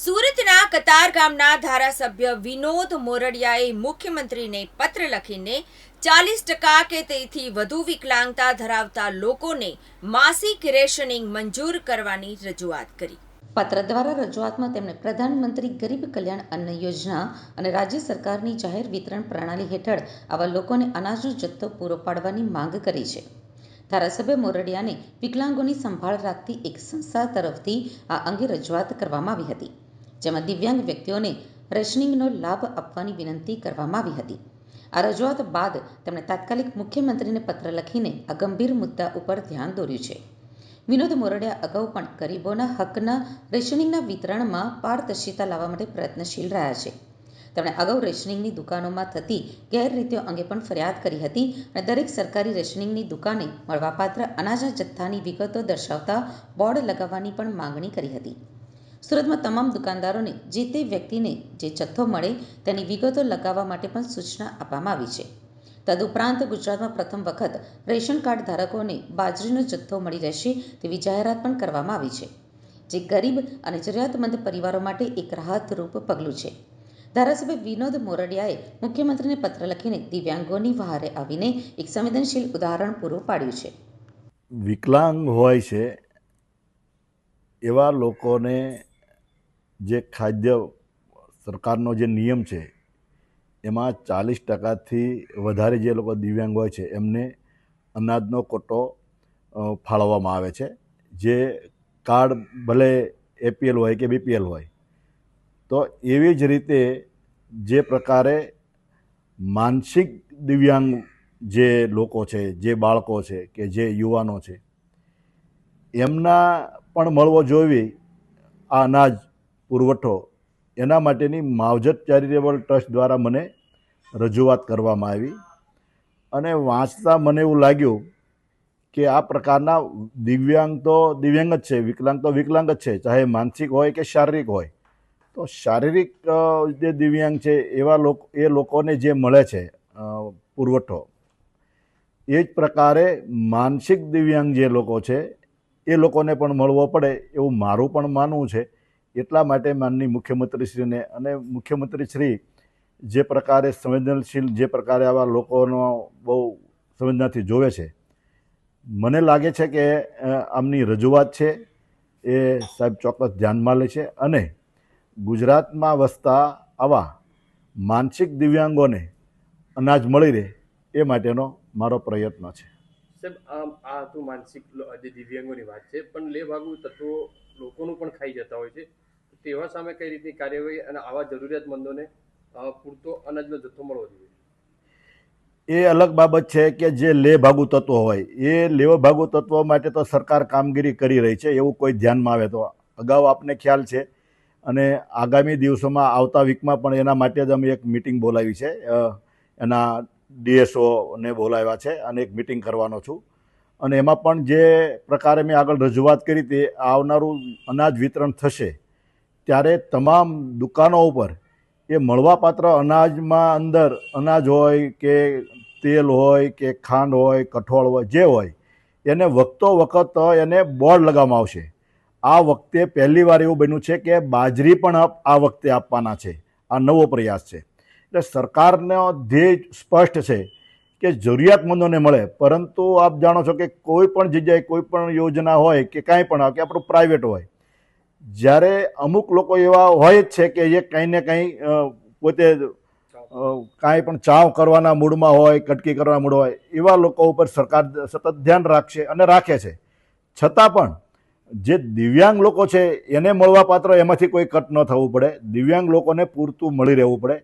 સુરતના કતાર ગામના ધારાસભ્ય વિનોદ મોરડિયાએ મુખ્યમંત્રીને પત્ર લખીને ચાલીસ ટકા કે તેથી વધુ વિકલાંગતા ધરાવતા લોકોને માસિક રેશનિંગ મંજૂર કરવાની રજૂઆત કરી. પત્ર દ્વારા રજૂઆતમાં તેમણે પ્રધાનમંત્રી ગરીબ કલ્યાણ અન્ન યોજના અને રાજ્ય સરકારની જાહેર વિતરણ પ્રણાલી હેઠળ આવા લોકોને અનાજનો જથ્થો પૂરો પાડવાની માંગ કરી છે. ધારાસભ્ય મોરડિયાને વિકલાંગોની સંભાળ રાખતી એક સંસ્થા તરફથી આ અંગે રજૂઆત કરવામાં આવી હતી. જેમાં દિવ્યાંગ વ્યક્તિઓને રેશનિંગનો લાભ આપવાની વિનંતી કરવામાં આવી હતી. આ રજૂઆત બાદ તેમણે તાત્કાલિક મુખ્યમંત્રીને પત્ર લખીને આ ગંભીર મુદ્દા ઉપર ધ્યાન દોર્યું છે. વિનોદ મોરડિયા અગાઉ પણ ગરીબોના હકના રેશનિંગના વિતરણમાં પારદર્શિતા લાવવા માટે પ્રયત્નશીલ રહ્યા છે. તેમણે અગાઉ રેશનિંગની દુકાનોમાં થતી ગેરરીતિઓ અંગે પણ ફરિયાદ કરી હતી અને દરેક સરકારી રેશનિંગની દુકાને મળવાપાત્ર અનાજના જથ્થાની વિગતો દર્શાવતા બોર્ડ લગાવવાની પણ માંગણી કરી હતી. સુરતમાં તમામ દુકાનદારોને જે તે વ્યક્તિને જે જથ્થો મળે તેની વિગતો લગાવવા માટે પણ સૂચના આપવામાં આવી છે. તદુપરાંત ગુજરાતમાં પ્રથમ વખત રેશન કાર્ડ ધારકોને બાજરીનો જથ્થો મળી રહેશે તેવી જાહેરાત પણ કરવામાં આવી છે, જે ગરીબ અને જરૂરિયાતમંદ પરિવારો માટે એક રાહતરૂપ પગલું છે. ધારાસભ્ય વિનોદ મોરડિયાએ મુખ્યમંત્રીને પત્ર લખીને દિવ્યાંગોની વહારે આવીને એક સંવેદનશીલ ઉદાહરણ પૂરું પાડ્યું છે. વિકલાંગ હોય છે એવા લોકોને જે ખાદ્ય સરકારનો જે નિયમ છે, એમાં ચાલીસ ટકાથી વધારે જે લોકો દિવ્યાંગ હોય છે, એમને અનાજનો કોટો ફાળવવામાં આવે છે. જે કાર્ડ ભલે એપીએલ હોય કે બીપીએલ હોય, તો એવી જ રીતે જે પ્રકારે માનસિક દિવ્યાંગ જે લોકો છે, જે બાળકો છે કે જે યુવાનો છે, એમના પણ મળવો જોઈએ આ અનાજ પુરવઠો. એના માટેની માવજત ચેરિટેબલ ટ્રસ્ટ દ્વારા મને રજૂઆત કરવામાં આવી અને વાંચતા મને એવું લાગ્યું કે આ પ્રકારના દિવ્યાંગ તો દિવ્યાંગ જ છે, વિકલાંગ તો વિકલાંગ જ છે. ચાહે માનસિક હોય કે શારીરિક હોય. તો શારીરિક જે દિવ્યાંગ છે એવા લોકો, એ લોકોને જે મળે છે પુરવઠો, એ જ પ્રકારે માનસિક દિવ્યાંગ જે લોકો છે એ લોકોને પણ મળવો પડે એવું મારું પણ માનવું છે. એટલા માટે માનની મુખ્યમંત્રીશ્રીને અને મુખ્યમંત્રીશ્રી જે પ્રકારે સંવેદનશીલ, જે પ્રકારે આવા લોકોનો બહુ સંવેદનાથી જોવે છે. મને લાગે છે કે આમની રજૂઆત છે એ સાહેબ ચોક્કસ ધ્યાનમાં લે છે અને ગુજરાતમાં વસતા આવા માનસિક દિવ્યાંગોને અનાજ મળી રહે એ માટેનો મારો પ્રયત્ન છે. સાહેબ, આમ આ તો માનસિક જે દિવ્યાંગોની વાત છે, પણ લે ભાગુ તત્વો લોકોનું પણ ખાઈ જતા હોય છે. તેવા સામે કઈ રીતની કાર્યવાહી અને આવા જરૂરિયાતમંદોને પૂરતો અનાજનો જથ્થો મળવો જોઈએ? એ અલગ બાબત છે કે જે લે ભાગુ તત્વો હોય, એ લેવ ભાગુ તત્વો માટે તો સરકાર કામગીરી કરી રહી છે, એવું કોઈ ધ્યાનમાં આવે તો. અગાઉ આપને ખ્યાલ છે, અને આગામી દિવસોમાં આવતા વીકમાં પણ એના માટે જ અમે એક મિટિંગ બોલાવી છે એના ડીએસઓને બોલાવ્યા છે અને એક મિટિંગ કરવાનો છું. અને એમાં પણ જે પ્રકારે મેં આગળ રજૂઆત કરી તે આવનારું અનાજ વિતરણ થશે ત્યારે તમામ દુકાનો ઉપર એ મળવાપાત્ર અનાજમાં અંદર અનાજ હોય કે તેલ હોય કે ખાંડ હોય, કઠોળ હોય, જે હોય, એને વખતો વખત એને બોર્ડ લગાવવામાં આવશે. આ વખતે પહેલી વાર એવું બન્યું છે કે બાજરી પણ આ વખતે આપવાના છે. આ નવો પ્રયાસ છે. એટલે સરકારનો ધ્યેય સ્પષ્ટ છે કે જરૂરિયાતમંદોને મળે. પરંતુ આપ જાણો છો કે કોઈ પણ જગ્યાએ, કોઈ પણ યોજના હોય કે કાંઈ પણ કે આપણું પ્રાઇવેટ હોય, જ્યારે અમુક લોકો એવા હોય જ છે કે એ કંઈ ને કંઈ પોતે કાંઈ પણ ચાવ કરવાના મૂડમાં હોય, કટકી કરવાના મૂડ હોય, એવા લોકો ઉપર સરકાર સતત ધ્યાન રાખશે અને રાખે છે. છતાં પણ જે દિવ્યાંગ લોકો છે એને મળવા પાત્ર એમાંથી કોઈ કટ ન થવું પડે. દિવ્યાંગ લોકોને પૂરતું મળી રહેવું પડે.